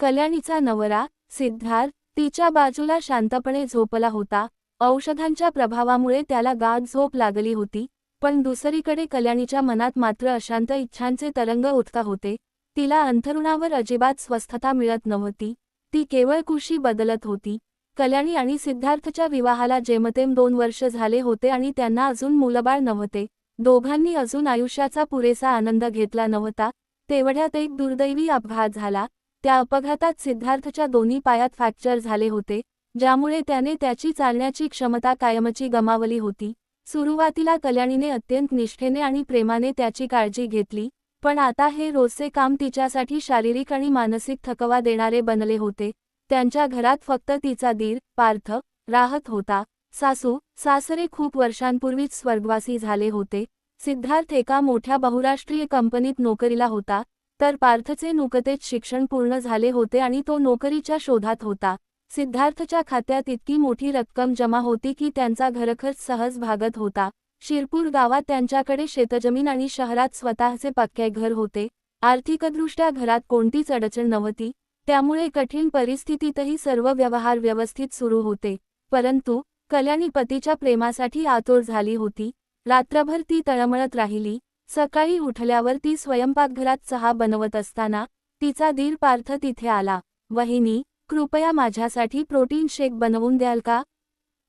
कल्याणीचा नवरा सिद्धार्थ तिच्या बाजूला शांतपणे झोपला होता. औषधांच्या प्रभावामुळे त्याला गाढ झोप लागली होती पण दुसरीकडे कल्याणीच्या मनात मात्र अशांत इच्छांचे तरंग उठता होते. तिला अंथरुणावर अजिबात स्वस्थता मिळत नव्हती. ती केवळ कुशी बदलत होती. कल्याणी आणि सिद्धार्थच्या विवाहाला जेमतेम दोन वर्ष झाले होते आणि त्यांना अजून मुलबाळ नव्हते. दोघांनी अजून आयुष्याचा पुरेसा आनंद घेतला नव्हता. तेवढ्यात एक दुर्दैवी अपघात झाला. त्या अपघातात सिद्धार्थच्या दोन्ही पायात फ्रॅक्चर झाले होते ज्यामुळे त्याने त्याची चालण्याची क्षमता कायमची गमावली होती. सुरुवातीला कल्याणीने अत्यंत निष्ठेने आणि प्रेमाने त्याची काळजी घेतली पण आता हे रोजचे काम तिच्यासाठी शारीरिक आणि मानसिक थकवा देणारे बनले होते. त्यांच्या घरात फक्त तिचा दीर पार्थ राहत होता. सासू सासरे खूप वर्षांपूर्वीच स्वर्गवासी झाले होते. सिद्धार्थ एका मोठ्या बहुराष्ट्रीय कंपनीत नोकरीला होता तर पार्थचे नुकतेच शिक्षण पूर्ण झाले होते आणि तो नोकरीच्या शोधात होता. सिद्धार्थच्या खात्यात इतकी मोठी रक्कम जमा होती की त्यांचा घरखर्च सहज भागत होता. शिरपूर गावात त्यांच्याकडे शेतजमीन आणि शहरात स्वतःचे पक्के घर होते. आर्थिकदृष्ट्या घरात कोणतीच अडचण नव्हती. त्यामुळे कठीण परिस्थितीतही सर्व व्यवहार व्यवस्थित सुरू होते. परंतु कल्याणी पतीच्या प्रेमासाठी आतोर झाली होती. रात्रभर ती तळमळत राहिली. सकाळी उठल्यावर ती स्वयंपाकघरात चहा बनवत असताना तिचा दीर पार्थ तिथे आला. वहिनी कृपया माझ्यासाठी प्रोटीन शेक बनवून द्याल का?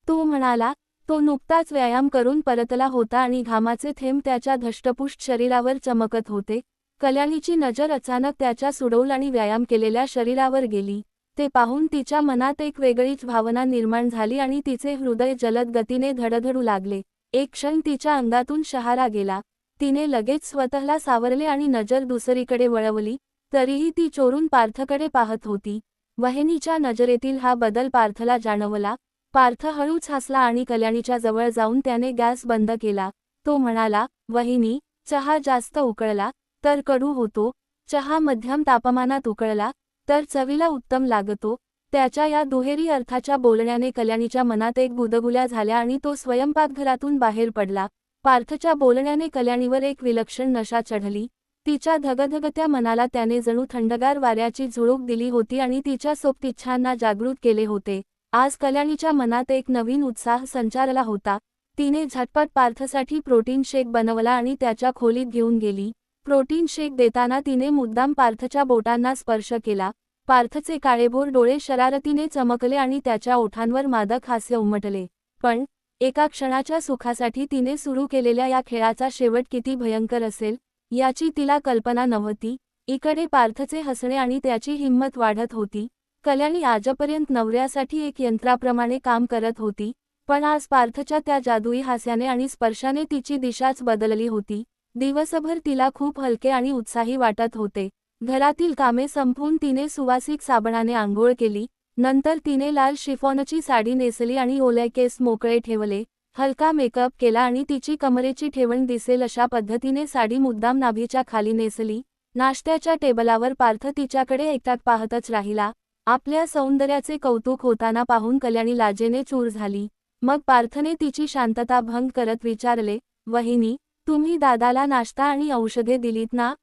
तो म्हणाला तो नुकताच व्यायाम करून परतला होता आणि घामाचे थेंब त्याच्या धष्टपुष्ट शरीरावर चमकत होते. कल्याणीची नजर अचानक त्याच्या सुडौल आणि व्यायाम केलेल्या शरीरावर गेली. ते पाहून तिच्या मनात एक वेगळीच भावना निर्माण झाली आणि तिचे हृदय जलद गतीने धडधडू लागले. एक क्षण तिच्या अंगातून शहारा गेला. तिने लगेच स्वतःला सावरले आणि नजर दुसरीकडे वळवली तरीही ती चोरून पार्थकडे पाहत होती. वहिनीच्या नजरेतील हा बदल पार्थला जाणवला. पार्थ हळूच हसला आणि कल्याणीच्या जवळ जाऊन त्याने गॅस बंद केला. तो म्हणाला वहिनी चहा जास्त उकळला तर कडू होतो. चहा मध्यम तापमानात उकळला तर चवीला उत्तम लागतो. त्याच्या या दुहेरी अर्थाच्या बोलण्याने कल्याणीच्या मनात एक गुदगुल्या झाल्या आणि तो स्वयंपाकघरातून बाहेर पडला. पार्थच्या बोलण्याने कल्याणीवर एक विलक्षण नशा चढली. तिच्या धगधगत्या मनाला त्याने जणू थंडगार वाऱ्याची झुळूक दिली होती आणि तिच्या सोपतिच्छांना जागृत केले होते. आज कल्याणीच्या मनात एक नवीन उत्साह संचारला होता. तिने झटपट पार्थसाठी प्रोटीन शेक बनवला आणि त्याच्या खोलीत घेऊन गेली. प्रोटीन शेक देताना तिने मुद्दाम पार्थच्या बोटांना स्पर्श केला. पार्थचे काळेभोर डोळे शरारतीने चमकले आणि त्याच्या ओठांवर मादक हास्य उमटले. पण एका क्षणाच्या सुखासाठी तिने सुरू केलेल्या या खेळाचा शेवट किती भयंकर असेल याची तिला कल्पना नव्हती. इकडे पार्थचे हसणे आणि त्याची हिंमत वाढत होती. कल्याणी आजपर्यंत नवऱ्यासाठी एक यंत्राप्रमाणे काम करत होती पण आज पार्थच्या त्या जादुई हास्याने आणि स्पर्शाने तिची दिशाच बदलली होती. दिवसभर तिला खूप हलके आणि उत्साही वाटत होते. घरातील कामे संपवून तिने सुवासिक साबणाने आंघोळ केली नंतर तिने लाल शिफॉनची साडी नेसली आणि ओले केस मोकळे ठेवले. हलका मेकअप केला आणि तिची कमरेची ठेवण दिसेल अशा पद्धतीने साडी मुद्दाम नाभीच्या खाली नेसली. नाश्त्याच्या टेबलावर पार्थ तिच्याकडे एकटाक पाहतच राहिला. आपल्या सौंदर्याचे कौतुक होताना पाहून कल्याणी लाजेने चूर झाली. मग पार्थने तिची शांतता भंग करत विचारले वहिनी तुम्ही दादाला नाश्ता आणि औषधे दिलीत ना?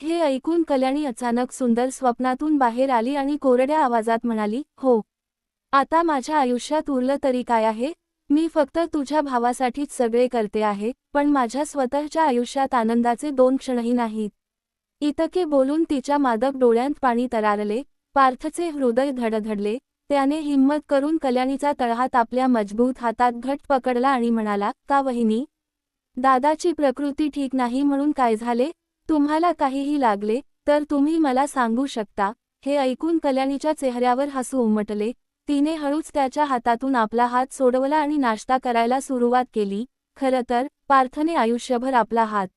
हे ऐकून कल्याणी अचानक सुंदर स्वप्नातून बाहेर आली आणि कोरड्या आवाजात म्हणाली हो. आता माझ्या आयुष्यात उरलं तरी काय आहे? मी फक्त तुझ्या भावासाठीच सगळे करते आहे पण माझ्या स्वतःच्या आयुष्यात आनंदाचे दोन क्षणही नाहीत इतके बोलून तिच्या मादक डोळ्यांत पाणी तरारले पार्थचे हृदय धडधडले त्याने हिंमत करून कल्याणीचा तळहात आपल्या मजबूत हातात घट पकडला आणि म्हणाला का वहिनी? दादाची प्रकृती ठीक नाही म्हणून काय झाले? तुम्हाला काहीही लागले तर तुम्ही मला सांगू शकता. हे ऐकून कल्याणीच्या चेहऱ्यावर हसू उमटले. तिने हळूच त्याच्या हातातून आपला हात सोडवला आणि नाश्ता करायला सुरुवात केली. खरं तर पार्थने आयुष्यभर आपला हात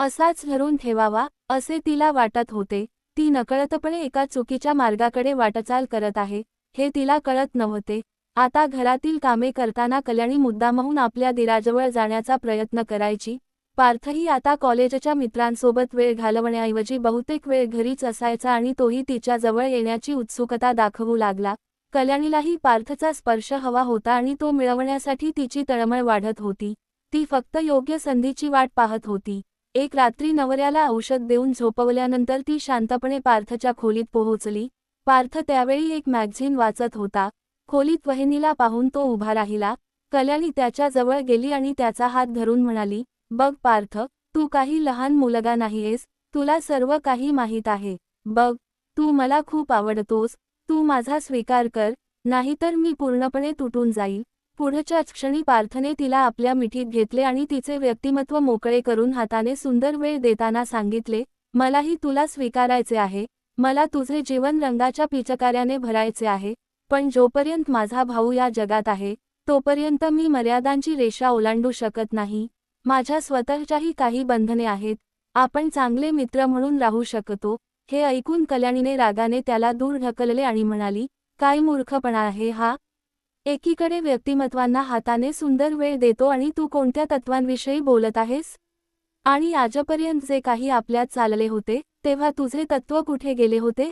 असाच धरून ठेवावा असे तिला वाटत होते. ती नकळतपणे एका चुकीच्या मार्गाकडे वाटचाल करत आहे. हे तिला कळत नव्हते. आता घरातील कामे करताना कल्याणी मुद्दामहून आपल्या दिराजवळ जाण्याचा प्रयत्न करायची पार्थही आता कॉलेजच्या मित्रांसोबत वेळ घालवण्याऐवजी बहुतेक वेळ घरीच असायचा आणि तोही तिच्याजवळ येण्याची उत्सुकता दाखवू लागला. कल्याणीलाही पार्थचा स्पर्श हवा होता आणि तो मिळवण्यासाठी तिची तळमळ वाढत होती. ती फक्त योग्य संधीची वाट पाहत होती. एक रात्री नवऱ्याला औषध देऊन झोपवल्यानंतर ती शांतपणे पार्थच्या खोलीत पोहोचली. पार्थ त्यावेळी एक मॅगझिन वाचत होता. खोलीत वहिनीला पाहून तो उभा राहिला. कल्याणी त्याच्याजवळ गेली आणि त्याचा हात धरून म्हणाली बघ पार्थ तू काही लहान मुलगा नाहीयेस तुला सर्व काही माहीत आहे. बघ तू मला खूप आवडतोस तू माझा स्वीकार कर नाहीतर मी पूर्णपणे तुटून जाईल. पुढच्याच क्षणी पार्थने तिला आपल्या मिठीत घेतले आणि तिचे व्यक्तिमत्व मोकळे करून हाताने सुंदर वेळ देताना सांगितले मलाही तुला स्वीकारायचे आहे मला तुझे जीवन रंगाच्या पिचकाऱ्याने भरायचे आहे पण जोपर्यंत माझा भाऊ या जगात आहे तोपर्यंत मी मर्यादांची रेषा ओलांडू शकत नाही. माझ्या स्वतःच्याही काही बंधने आहेत. आपण चांगले मित्र म्हणून राहू शकतो. हे ऐकून कल्याणीने रागाने त्याला दूर ढकलले आणि म्हणाली काय मूर्खपणा आहे हा? एकीकडे व्यक्तिमत्वांना हाताने सुंदर वेळ देतो आणि तू कोणत्या तत्वांविषयी बोलत आहेस? आणि आजपर्यंत जे काही आपल्यात चालले होते तेव्हा तुझे तत्व कुठे गेले होते?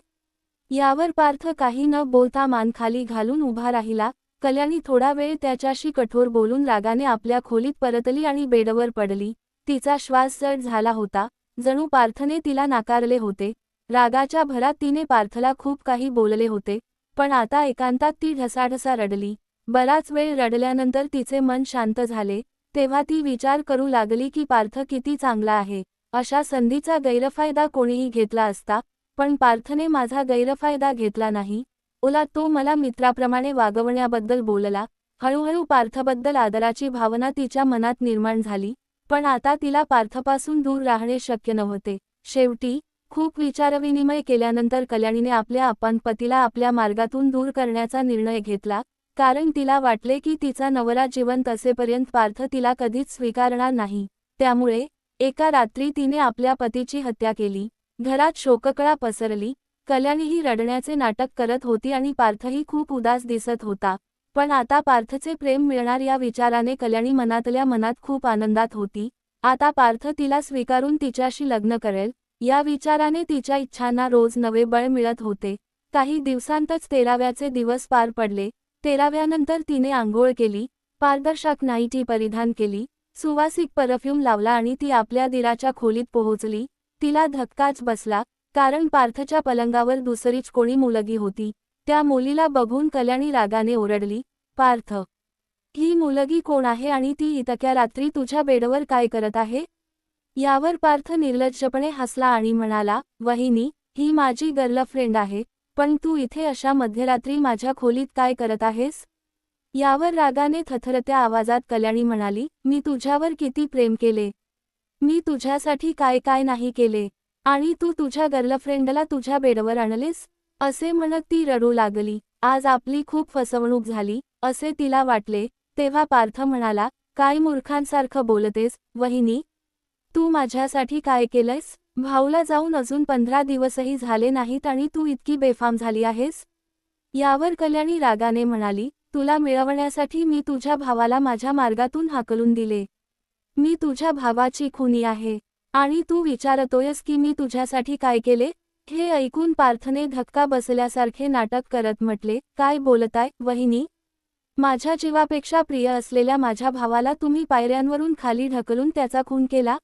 यावर पार्थ काही न बोलता मान खाली घालून उभा राहिला. कल्याणी थोडा वेळ त्याच्याशी कठोर बोलून रागाने आपल्या खोलीत परतली आणि बेडवर पडली. तिचा श्वास जड झाला होता. जणू पार्थने तिला नाकारले होते. रागाच्या भरात तिने पार्थला खूप काही बोलले होते. पण आता एकांतात ती ढसाढसा रडली. बराच वेळ रडल्यानंतर तिचे मन शांत झाले. तेव्हा ती विचार करू लागली की पार्थ किती चांगला आहे. अशा संधीचा गैरफायदा कोणीही घेतला असता. पण पार्थने माझा गैरफायदा घेतला नाही. ओला तो मला मित्राप्रमाणे वागवण्याबद्दल बोलला. हळूहळू पार्थबद्दल आदराची भावना तिच्या मनात निर्माण झाली पण आता तिला पार्थपासून दूर राहणे शक्य नव्हते. शेवटी खूप विचारविनिमय केल्यानंतर कल्याणीने आपल्या आपण पतीला आपल्या मार्गातून दूर करण्याचा निर्णय घेतला कारण तिला वाटले की तिचा नवरा जिवंत असेपर्यंत पार्थ तिला कधीच स्वीकारणार नाही. त्यामुळे एका रात्री तिने आपल्या पतीची हत्या केली. घरात शोककळा पसरली कल्याणीही रडण्याचे नाटक करत होती आणि पार्थही खूप उदास दिसत होता. पण आता पार्थचे प्रेम मिळणार या विचाराने कल्याणी मनातल्या मनात खूप आनंदात होती. आता पार्थ तिला स्वीकारून तिच्याशी लग्न करेल. या विचाराने तिच्या इच्छांना रोज नवे बळ मिळत होते. काही दिवसांतच तेराव्याचे दिवस पार पडले. तेराव्यानंतर तिने आंघोळ केली पारदर्शक नाईटी परिधान केली सुवासिक परफ्यूम लावला आणि ती आपल्या दिराच्या खोलीत पोहोचली. तिला धक्काच बसला. कारण पार्थच्या पलंगावर दुसरीच कोणी मुलगी होती. त्या मुलीला बघून कल्याणी रागाने ओरडली पार्थ ही मुलगी कोण आहे आणि ती इतक्या रात्री तुझ्या बेडवर काय करत आहे यावर पार्थ निर्लज्जपणे हसला आणि म्हणाला वहिनी ही माझी गर्लफ्रेंड आहे पण तू इथे अशा मध्यरात्री माझ्या खोलीत काय करत आहेस यावर रागाने थथरत्या आवाजात कल्याणी म्हणाली मी तुझ्यावर किती प्रेम केले? मी तुझ्यासाठी काय काय नाही केले? आणि तू तुझ्या गर्लफ्रेंडला तुझ्या बेडवर आणलेस? असे म्हणत ती रडू लागली. आज आपली खूप फसवणूक झाली असे तिला वाटले. तेव्हा पार्थ म्हणाला काय मूर्खांसारखं बोलतेस वहिनी? तू माझ्यासाठी काय केलंयस? भाऊला जाऊन अजून पंधरा दिवसही झाले नाहीत आणि तू इतकी बेफाम झाली आहेस? यावर कल्याणी रागाने म्हणाली तुला मिळवण्यासाठी मी तुझ्या भावाला माझ्या मार्गातून हाकलून दिले. मी तुझ्या भावाची खुनी आहे. आणि तू विचारतोयस की मी तुझ्यासाठी काय केले? हे ऐकून पार्थने धक्का बसल्यासारखे नाटक करत म्हटले काय बोलताय वहिनी? माझ्या जीवापेक्षा प्रिय असलेल्या माझ्या भावाला तुम्ही पायऱ्यांवरून खाली ढकलून त्याचा खून केला?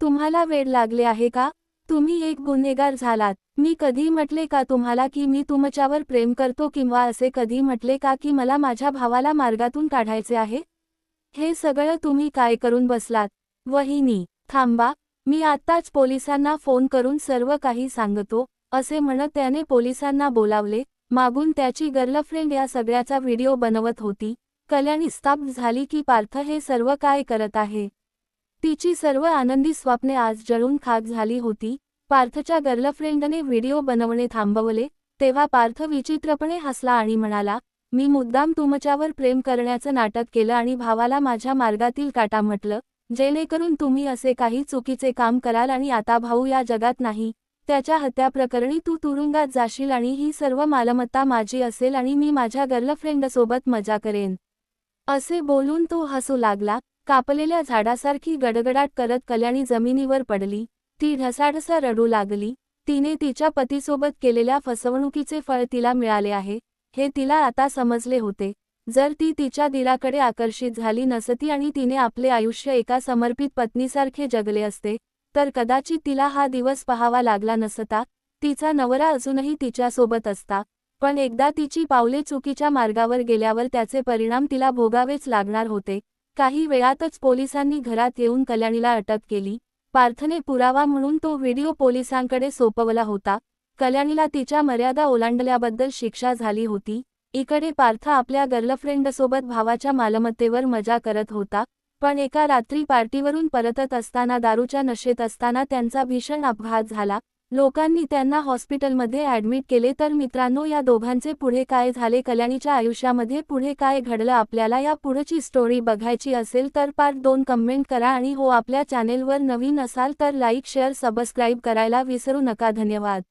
तुम्हाला वेळ लागले आहे का? तुम्ही एक गुन्हेगार झालात. मी कधी म्हटले का तुम्हाला की मी तुमच्यावर प्रेम करतो किंवा असे कधी म्हटले का की मला माझ्या भावाला मार्गातून काढायचे आहे? हे सगळं तुम्ही काय करून बसलात? वहिनी थांबा. मी आत्ताच पोलिसांना फोन करून सर्व काही सांगतो असे म्हणत त्याने पोलिसांना बोलावले मागून त्याची गर्लफ्रेंड या सगळ्याचा व्हिडिओ बनवत होती कल्याणी स्तब्ध झाली की पार्थ हे सर्व काय करत आहे. तिची सर्व आनंदी स्वप्ने आज जळून खाक झाली होती पार्थच्या गर्लफ्रेंडने व्हिडिओ बनवणे थांबवले तेव्हा पार्थ विचित्रपणे हसला आणि म्हणाला मी मुद्दाम तुमच्यावर प्रेम करण्याचं नाटक केलं आणि भावाला माझ्या मार्गातील काटा म्हटलं जेणेकरून तुम्ही असे काही चुकीचे काम कराल आणि आता भाऊ या जगात नाही. त्याच्या हत्याप्रकरणी तू तुरुंगात जाशील आणि ही सर्व मालमत्ता माझी असेल आणि मी माझ्या गर्लफ्रेंडसोबत मजा करेन. असे बोलून तो हसू लागला. कापलेल्या झाडासारखी गडगडाट करत कल्याणी जमिनीवर पडली. ती ढसाढसा रडू लागली. तिने तिच्या पतीसोबत केलेल्या फसवणुकीचे फळ तिला मिळाले आहे. हे तिला आता समजले होते. जर ती तिच्या दिलाकडे आकर्षित झाली नसती आणि तिने आपले आयुष्य एका समर्पित पत्नीसारखे जगले असते तर कदाचित तिला हा दिवस पहावा लागला नसता तिचा नवरा अजूनही तिच्यासोबत असता पण एकदा तिची पावले चुकीच्या मार्गावर गेल्यावर त्याचे परिणाम तिला भोगावेच लागणार होते. काही वेळातच पोलिसांनी घरात येऊन कल्याणीला अटक केली. पार्थने पुरावा म्हणून तो व्हिडिओ पोलिसांकडे सोपवला होता. कल्याणीला तिच्या मर्यादा ओलांडल्याबद्दल शिक्षा झाली होती. इकडे पार्थ आपल्या गर्लफ्रेंडसोबत भावाच्या मालमत्तेवर मजा करत होता पण एका रात्री पार्टीवरून परतत असताना दारूच्या नशेत असताना त्यांचा भीषण अपघात झाला. लोकांनी त्यांना हॉस्पिटलमध्ये ॲडमिट केले तर मित्रांनो या दोघांचे पुढे काय झाले कल्याणीच्या आयुष्यामध्ये पुढे काय घडलं आपल्याला या पुढची स्टोरी बघायची असेल तर पार्ट दोन कमेंट करा आणि हो आपल्या चॅनेलवर नवीन असाल तर लाईक शेअर सबस्क्राईब करायला विसरू नका. धन्यवाद.